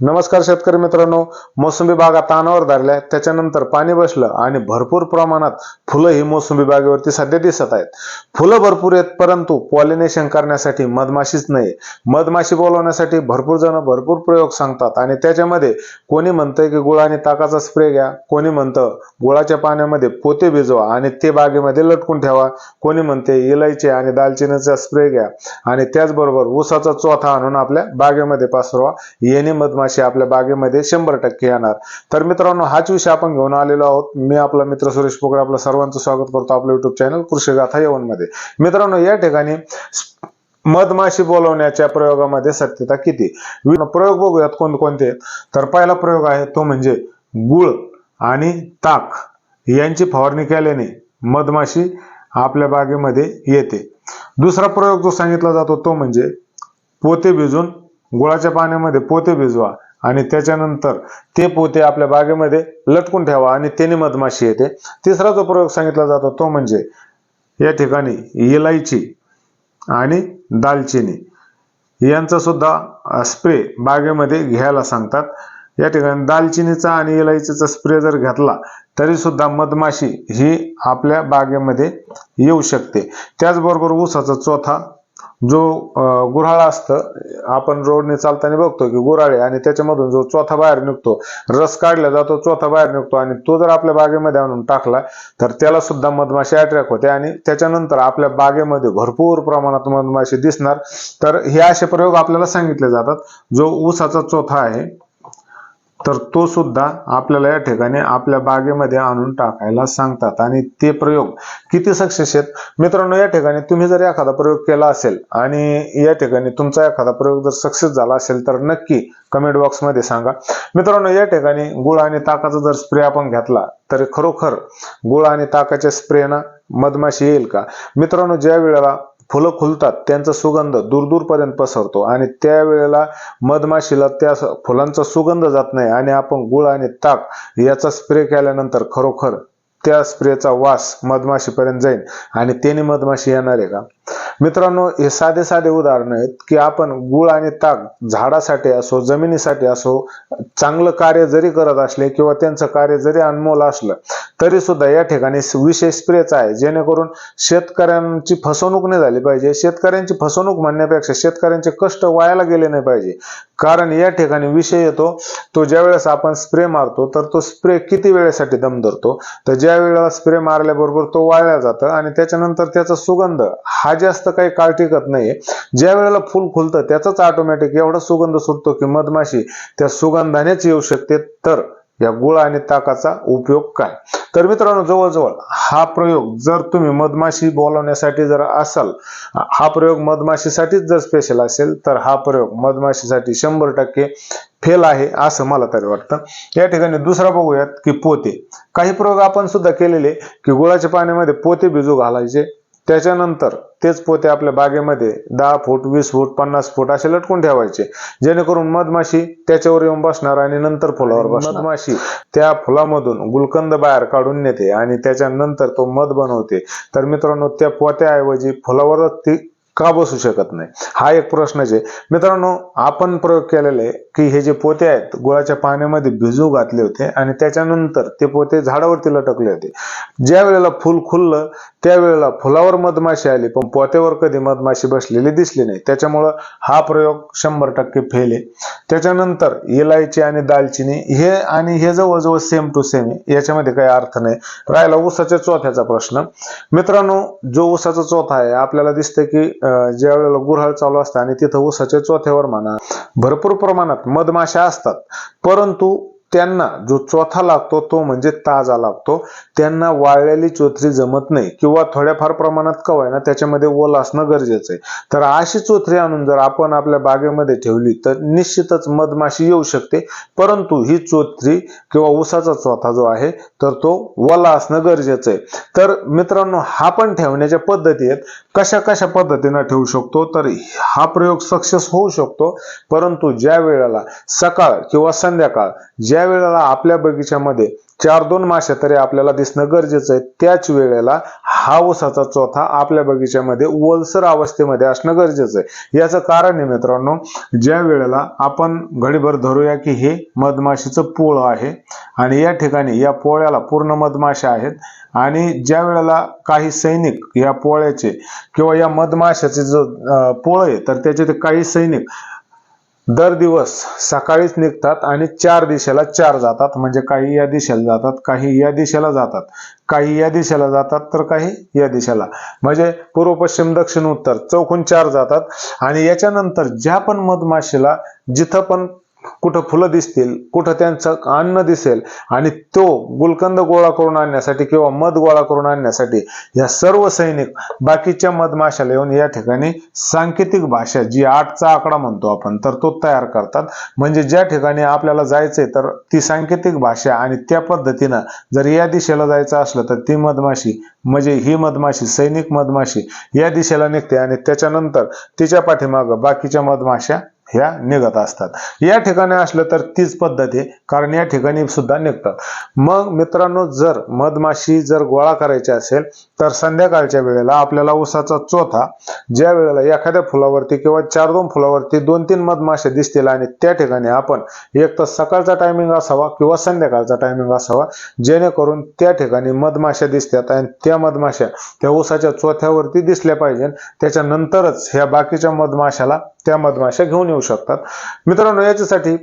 नमस्कार शेतकरी मित्रांनो मोसंबी बागा तानावर धरल्या त्याच्यानंतर पाणी बसलं आणि भरपूर प्रमाणात फुलं ही मोसंबी बागेवरती सध्या दिसत आहेत. फुलं भरपूर आहेत परंतु पॉलिनेशन करण्यासाठी मधमाशीच नाही मधमाशी बोलवण्यासाठी भरपूर जण भरपूर प्रयोग सांगतात आणि त्याच्यामध्ये कोणी म्हणतंय की गुळ आणि ताकाचा स्प्रे घ्या कोणी म्हणतं गुळाच्या पाण्यामध्ये पोते भिजवा आणि ते बागेमध्ये लटकून ठेवा कोणी म्हणते इलायची आणि दालचिनीचा स्प्रे घ्या आणि त्याचबरोबर ऊसाचा चोथा आणून आपल्या बागेमध्ये पसरवा येणे मधमाशी आपल्या बागेमध्ये शंभर टक्के येणार. तर मित्रांनो हाच विषय आपण घेऊन आलेलो आहोत. मी आपला मित्र सुरेश पोकळे आपलं सर्वांचं स्वागत करतो आपलं युट्यूब चॅनल कृषी गाथा येऊन मध्ये मित्रांनो या ठिकाणी मधमाशी बोलवण्याच्या प्रयोगामध्ये सत्यता किती? प्रयोग बघूयात कोणकोणते आहेत. तर पहिला प्रयोग आहे तो म्हणजे गुळ आणि ताक. यांची फवारणी केल्याने मधमाशी आपल्या बागेमध्ये येते. दुसरा प्रयोग जो सांगितला जातो तो म्हणजे पोते भिजून गुळाच्या पाण्यामध्ये पोते भिजवा आणि त्याच्यानंतर ते पोते आपल्या बागेमध्ये लटकून ठेवा आणि त्याने मधमाशी येते. तिसरा जो प्रयोग सांगितला जातो तो म्हणजे या ठिकाणी इलायची आणि दालचिनी यांचा सुद्धा स्प्रे बागेमध्ये घ्यायला सांगतात. या ठिकाणी दालचिनीचा आणि इलायचीचा स्प्रे जर घेतला तरी सुद्धा मधमाशी ही आपल्या बागेमध्ये येऊ शकते. त्याचबरोबर ऊसाचा चौथा जो गुऱ्हाळा असतं आपण रोडने चालताना बघतो की गुऱ्हाळे आणि त्याच्यामधून जो चौथा बाहेर निघतो रस काढला जातो चौथा बाहेर निघतो आणि तो जर आपल्या बागेमध्ये आणून टाकला तर त्याला सुद्धा मधमाशी अट्रॅक्ट होते आणि त्याच्यानंतर आपल्या बागेमध्ये भरपूर प्रमाणात मधमाशी दिसणार. तर हे असे प्रयोग आपल्याला सांगितले जातात. जो ऊसाचा चौथा आहे तर तो सुद्धा आपल्याला या ठिकाणी आपल्या बागेमध्ये आणून टाकायला सांगतात. आणि ते प्रयोग किती सक्सेस आहेत? मित्रांनो या ठिकाणी तुम्ही जर एखादा प्रयोग केला असेल आणि या ठिकाणी तुमचा एखादा प्रयोग जर सक्सेस झाला असेल तर नक्की कमेंट बॉक्समध्ये सांगा. मित्रांनो या ठिकाणी गुळ आणि ताकाचा जर स्प्रे आपण घेतला तर खरोखर गुळ आणि ताकाच्या स्प्रेना मधमाशी येईल का? मित्रांनो ज्या वेळेला फुलं खुलतात त्यांचा सुगंध दूरदूरपर्यंत पसरतो आणि त्यावेळेला मधमाशीला त्या फुलांचा सुगंध जात नाही आणि आपण गुळ आणि ताक याचा स्प्रे केल्यानंतर खरोखर त्या स्प्रेचा वास मधमाशीपर्यंत जाईल आणि त्याने मधमाशी येणार आहे का? मित्रांनो हे साधे साधे उदाहरण आहेत की आपण गुळ आणि ताक झाडासाठी असो जमिनीसाठी असो चांगलं कार्य जरी करत असले किंवा त्यांचं कार्य जरी अनमोल असलं तरी सुद्धा या ठिकाणी विशेष स्प्रेच आहे. जेणेकरून शेतकऱ्यांची फसवणूक नाही झाली पाहिजे. शेतकऱ्यांची फसवणूक म्हणण्यापेक्षा शेतकऱ्यांचे कष्ट वायाला गेले नाही पाहिजे. कारण या ठिकाणी विषय येतो तो ज्या वेळेस आपण स्प्रे मारतो तर तो स्प्रे किती वेळेसाठी दम धरतो? तर ज्या वेळेला स्प्रे मारल्याबरोबर तो वाळल्या जातं आणि त्याच्यानंतर त्याचा सुगंध हा जास्त काही काळ टिकत नाहीये. ज्या वेळेला फुल खुलतं त्याचाच ऑटोमॅटिक एवढा सुगंध सुटतो की मधमाशी त्या सुगंधानेच येऊ शकते. तर या गुळ आणि ताकाचा उपयोग काय? तर मित्रांनो जवळजवळ हा प्रयोग जर तुम्ही मधमाशी बोलवण्यासाठी जर असाल हा प्रयोग मधमाशीसाठीच जर स्पेशल असेल तर हा प्रयोग मधमाशीसाठी शंभर टक्के फेल आहे असं मला तरी वाटतं. या ठिकाणी दुसरा बघूयात की पोते. काही प्रयोग आपण सुद्धा केलेले की गुळाच्या पाण्यामध्ये पोते भिजू घालायचे. त्याच्यानंतर तेच पोते आपल्या बागेमध्ये दहा फूट वीस फूट पन्नास फूट असे लटकून ठेवायचे. जेणेकरून मधमाशी त्याच्यावर येऊन बसणार आणि नंतर फुलावर बसणार. मधमाशी. त्या फुलामधून गुलकंद बाहेर काढून नेते आणि त्याच्यानंतर तो मध बनवते. तर मित्रांनो त्या पोत्याऐवजी फुलावरच ती का बसू शकत नाही? हा एक प्रश्नच आहे. मित्रांनो आपण प्रयोग केलेले की हे जे पोते आहेत गुळाच्या पाण्यामध्ये भिजू घातले होते आणि त्याच्यानंतर ते पोते झाडावरती लटकले होते. ज्या वेळेला फुल खुललं त्यावेळेला फुलावर मधमाशी आली पण पोत्यावर कधी मधमाशी बसलेली दिसली नाही. त्याच्यामुळं हा प्रयोग शंभर टक्के फेल आहे. त्याच्यानंतर इलायची आणि दालचिनी हे आणि हे जवळजवळ सेम टू सेम आहे. याच्यामध्ये काही अर्थ नाही. राहिला ऊसाच्या चौथ्याचा प्रश्न. मित्रांनो जो ऊसाचा चौथा आहे आपल्याला दिसतं की ज्या वेळेला गुऱ्हाळ चालू असतं आणि तिथं ऊसाच्या चौथ्यावर म्हणा भरपूर प्रमाणात मधमाशा असतात. परंतु त्यांना जो चौथा लागतो तो म्हणजे ताजा लागतो. त्यांना वाळलेली चोथरी जमत नाही किंवा थोड्याफार प्रमाणात कवाय ना त्याच्यामध्ये ओल असणं गरजेचं आहे. तर अशी चोथरी आणून जर आपण आपल्या बागेमध्ये ठेवली तर निश्चितच मधमाशी येऊ शकते. परंतु ही चोथरी किंवा ऊसाचा चौथा जो आहे तर तो ओला असणं गरजेचं आहे. तर मित्रांनो हा पण ठेवण्याच्या पद्धती आहेत. कशा कशा पद्धतीनं ठेवू शकतो? तर हा प्रयोग सक्सेस होऊ शकतो. परंतु ज्या वेळेला सकाळ किंवा संध्याकाळ ज्या ज्या वेळेला आपल्या बगीच्यामध्ये चार दोन माश्या तरी आपल्याला दिसणं गरजेचं आहे. त्याच वेळेला हा ऊसाचा चोथा आपल्या बगीच्यामध्ये ओलसर अवस्थेमध्ये असणं गरजेचं आहे. याचं कारण आहे मित्रांनो ज्या वेळेला आपण घडीभर धरूया की हे मधमाशीचं पोळ आहे आणि या ठिकाणी या पोळ्याला पूर्ण मधमाशा आहेत आणि ज्या वेळेला काही सैनिक या पोळ्याचे किंवा या मधमाशाचे जो पोळ आहे तर त्याचे ते काही सैनिक दर दिवस सकाळीच निघतात आणि चार दिशेला चार जातात. म्हणजे काही या दिशेला जातात काही या दिशेला जातात. काही या दिशेला जातात तर काही या दिशेला. म्हणजे पूर्व पश्चिम दक्षिण उत्तर चौकून चार जातात. आणि याच्यानंतर ज्या पण मधमाशीला जिथं पण कुठं फुलं दिसतील कुठं त्यांचं अन्न दिसेल आणि तो गुलकंद गोळा करून आणण्यासाठी किंवा मध गोळा करून आणण्यासाठी या सर्व सैनिक बाकीच्या मधमाशाला येऊन या ठिकाणी सांकेतिक भाषा जी आठचा आकडा म्हणतो आपण तर तो तयार करतात. म्हणजे ज्या ठिकाणी आपल्याला जायचंय तर ती सांकेतिक भाषा आणि त्या पद्धतीनं जर या दिशेला जायचं असलं तर ती मधमाशी म्हणजे ही मधमाशी सैनिक मधमाशी या दिशेला निघते आणि त्याच्यानंतर तिच्या पाठीमागं बाकीच्या मधमाशा ह्या निघत असतात. या ठिकाणी असलं तर तीच पद्धत आहे कारण या ठिकाणी सुद्धा निघतात. मग मित्रांनो जर मधमाशी जर गोळा करायची असेल तर संध्याकाळच्या वेळेला आपल्याला उसाचा चोथा ज्या वेळेला एखाद्या फुलावरती किंवा चार दोन फुलावरती दोन तीन मधमाशा दिसतील आणि त्या ठिकाणी आपण एक तर सकाळचा टायमिंग असावा किंवा संध्याकाळचा टायमिंग असावा जेणेकरून त्या ठिकाणी मधमाशा दिसतात आणि त्या मधमाशा त्या उसाच्या चोथ्यावरती दिसल्या पाहिजे. त्याच्यानंतरच ह्या बाकीच्या मधमाशाला त्या मधमाशा घेऊन येऊ शकतात. मित्रांनो याच्यासाठी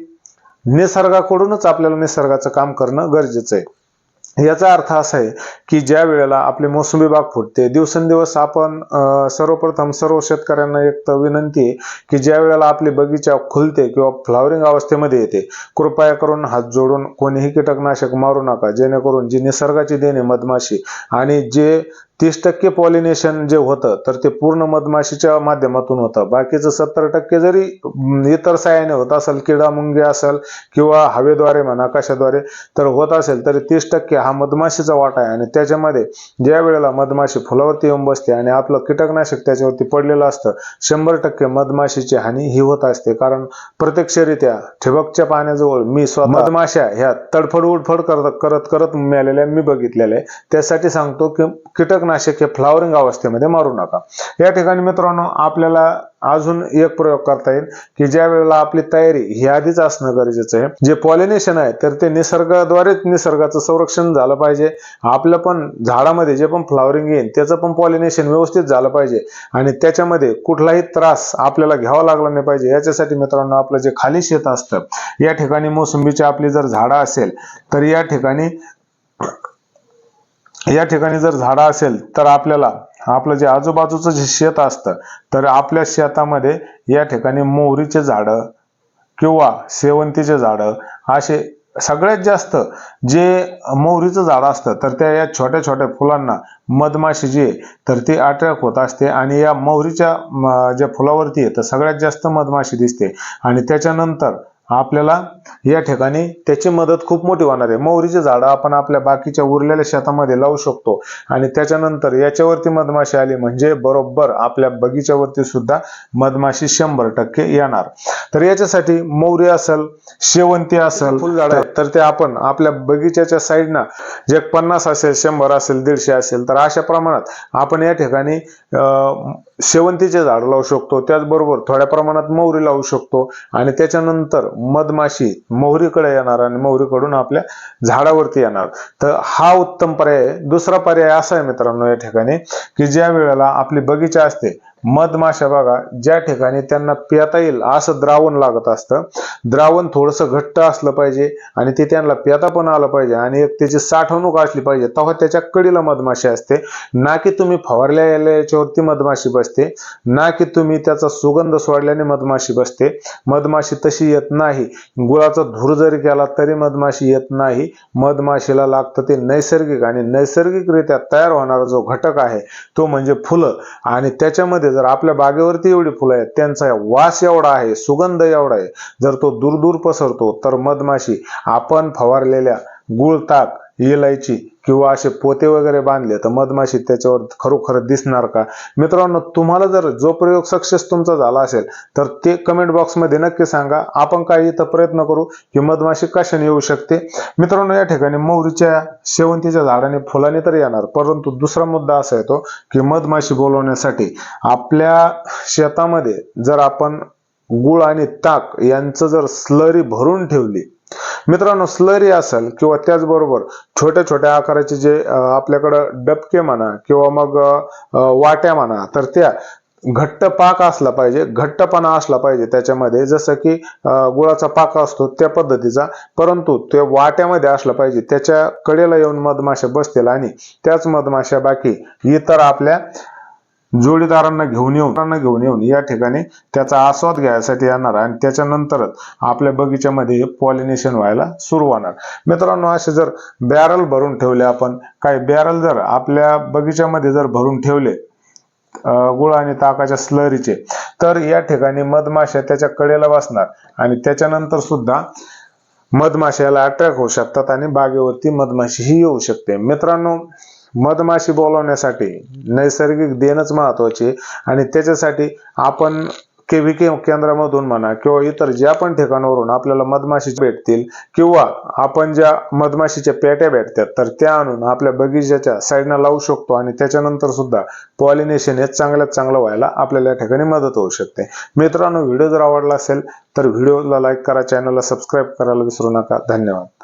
निसर्गाकडूनच आपल्याला निसर्गाचं काम करणं गरजेचं आहे. याचा अर्थ असा आहे की ज्या वेळेला आपली मोसंबी बाग फुटते दिवसेंदिवस आपण सर्वप्रथम सर्व शेतकऱ्यांना एक तर विनंती आहे की ज्या वेळेला आपली बगीचा खुलते किंवा फ्लावरिंग अवस्थेमध्ये येते कृपया करून हात जोडून कोणीही कीटकनाशक मारू नका जेणेकरून जी निसर्गाची देणे मधमाशी आणि जे तीस टक्के पॉलिनेशन जे होतं तर ते पूर्ण मधमाशीच्या माध्यमातून होतं. बाकीचं सत्तर टक्के जरी इतर सायाने होत असेल किडा मुंगी असेल किंवा हवेद्वारे म्हणा आकाशाद्वारे तर होत असेल तरी तीस टक्के हा मधमाशीचा वाटा आहे. आणि त्याच्यामध्ये ज्या वेळेला मधमाशी फुलावरती येऊन बसते आणि आपलं कीटकनाशक त्याच्यावरती पडलेलं असतं शंभर टक्के मधमाशीची हानी ही होत असते. कारण प्रत्यक्षरित्या ठिबकच्या पाण्याजवळ मी स्वतः मधमाशा ह्या तडफड उडफड करत करत करत मिळालेल्या मी बघितलेल्या आहे त्यासाठी सांगतो की कीटकनाशक हे फ्लावरिंग अवस्थेमध्ये मारू नका. या ठिकाणी मित्रांनो आपल्याला अजून एक प्रयोग करता येईल की ज्या वेळेला आपली तयारी ही आधीच असणं गरजेचं आहे. जे पॉलिनेशन आहे तर ते निसर्गाद्वारेच निसर्गाचं संरक्षण झालं पाहिजे. आपलं पण झाडामध्ये जे पण फ्लावरिंग येईल त्याचं पण पॉलिनेशन व्यवस्थित झालं पाहिजे. आणि त्याच्यामध्ये कुठलाही त्रास आपल्याला घ्यावा लागला नाही पाहिजे. याच्यासाठी मित्रांनो आपलं जे खाली शेत असतं या ठिकाणी मोसंबीची आपली जर झाडं असेल तर या ठिकाणी या ठिकाणी जर झाडं असेल तर आपल्याला आपलं जे आजूबाजूचं जे शेत असतं तर आपल्या शेतामध्ये या ठिकाणी मोहरीचे झाडं किंवा शेवंतीचे झाडं असे सगळ्यात जास्त जे मोहरीचं झाड असतं तर त्या या छोट्या छोट्या फुलांना मधमाशी जी आहे तर ती अटॅक होत असते आणि या मोहरीच्या म, ज्या फुलावरती आहे तर सगळ्यात जास्त मधमाशी दिसते. आणि त्याच्यानंतर आपल्याला या ठिकाणी त्याची मदत खूप मोठी होणार आहे. मोहरीचे झाडं आपण आपल्या बाकीच्या उरलेल्या शेतामध्ये लावू शकतो. आणि त्याच्यानंतर याच्यावरती मधमाशी आली म्हणजे बरोबर आपल्या बगीच्यावरती सुद्धा मधमाशी शंभर टक्के येणार. तर याच्यासाठी मोहरी असेल शेवंती असेल फुलझाड तर ते आपण आपल्या बगीच्याच्या साईडनं जे पन्नास असेल शंभर असेल दीडशे असेल तर अशा प्रमाणात आपण या ठिकाणी शेवंतीचे झाड लावू शकतो. त्याचबरोबर थोड्या प्रमाणात मोहरी लावू शकतो. आणि त्याच्यानंतर मधमाशी मोहरीकडे येणार आणि मोहरीकडून आपल्या झाडावरती येणार. तर हा उत्तम पर्याय दुसरा पर्याय असा आहे मित्रांनो या ठिकाणी की ज्या वेळेला आपली बगीचा असते मधमाशा बघा ज्या ठिकाणी त्यांना प्याता येईल असं द्रावण लागत असतं. द्रावण थोडंसं घट्ट असलं पाहिजे आणि ते त्यांना प्याता पण आलं पाहिजे आणि एक त्याची साठवणूक असली पाहिजे. तेव्हा त्याच्या कडीला मधमाशी असते. ना की तुम्ही फवारल्या याच्यावरती मधमाशी बसते ना की तुम्ही त्याचा सुगंध सोडल्याने मधमाशी बसते. मधमाशी तशी येत नाही. गुळाचा धूर जरी केला तरी मधमाशी येत नाही. मधमाशीला लागतं ते नैसर्गिक आणि नैसर्गिकरित्या तयार होणारा जो घटक आहे तो म्हणजे फुलं. आणि त्याच्यामध्ये जर आपल्या बागेवरती एवढी फुलं आहेत त्यांचा वास एवढा आहे सुगंध एवढा आहे जर तो दूर दूर पसरतो तर मधमाशी आपण फवारलेल्या गुळताक इलायची किंवा असे पोते वगैरे बांधले तर मधमाशी त्याच्यावर खरोखर दिसणार का? मित्रांनो तुम्हाला जर जो प्रयोग सक्सेस तुमचा झाला असेल तर ते कमेंट बॉक्समध्ये नक्की सांगा. आपण काही इथं प्रयत्न करू की मधमाशी कशाने येऊ शकते. मित्रांनो या ठिकाणी मोहरीच्या शेवंतीच्या झाडाने फुलाने तर येणार परंतु दुसरा मुद्दा असा येतो की मधमाशी बोलवण्यासाठी आपल्या शेतामध्ये जर आपण गुळ आणि ताक यांचं जर स्लरी भरून ठेवली मित्रांनो स्लरी असेल किंवा त्याचबरोबर छोट्या छोट्या आकाराचे जे आपल्याकडं डबके म्हणा किंवा मग वाट्या म्हणा तर त्या घट्ट पाक असला पाहिजे घट्टपणा असला पाहिजे त्याच्यामध्ये. जसं की गुळाचा पाक असतो त्या पद्धतीचा परंतु ते वाट्यामध्ये असला पाहिजे. त्याच्या कडेला येऊन मधमाशा बसतील आणि त्याच मधमाशा बाकी इतर आपल्या जोडीदारांना घेऊन येऊन घेऊन येऊन या ठिकाणी त्याचा आस्वाद घ्यायसाठी येणार आणि त्याच्यानंतरच आपल्या बगीच्यामध्ये पॉलिनेशन व्हायला सुरू होणार. मित्रांनो असे जर बॅरल भरून ठेवले आपण काही बॅरल जर आपल्या बगीच्यामध्ये जर भरून ठेवले गुळ आणि ताकाच्या स्लरीचे तर या ठिकाणी मधमाशा त्याच्या कडेला बसणार. आणि त्याच्यानंतर सुद्धा मधमाशाला अट्रॅक्ट होऊ शकतात आणि बागेवरती मधमाशी ही येऊ शकते. मित्रांनो मधमाशी बोलवण्यासाठी नैसर्गिक देणच महत्त्वाचे आणि त्याच्यासाठी आपण केविके केंद्रामधून म्हणा किंवा इतर ज्या पण ठिकाणावरून आपल्याला मधमाशी भेटतील किंवा आपण ज्या मधमाशीच्या पेट्या भेटतात तर त्या आणून आपल्या बगीच्याच्या साईडनं लावू शकतो आणि त्याच्यानंतर सुद्धा पॉलिनेशन हे चांगल्यात चांगलं व्हायला आपल्याला या ठिकाणी मदत होऊ शकते. मित्रांनो व्हिडिओ जर आवडला असेल तर व्हिडिओला लाईक करा चॅनलला सबस्क्राईब करायला विसरू नका. धन्यवाद.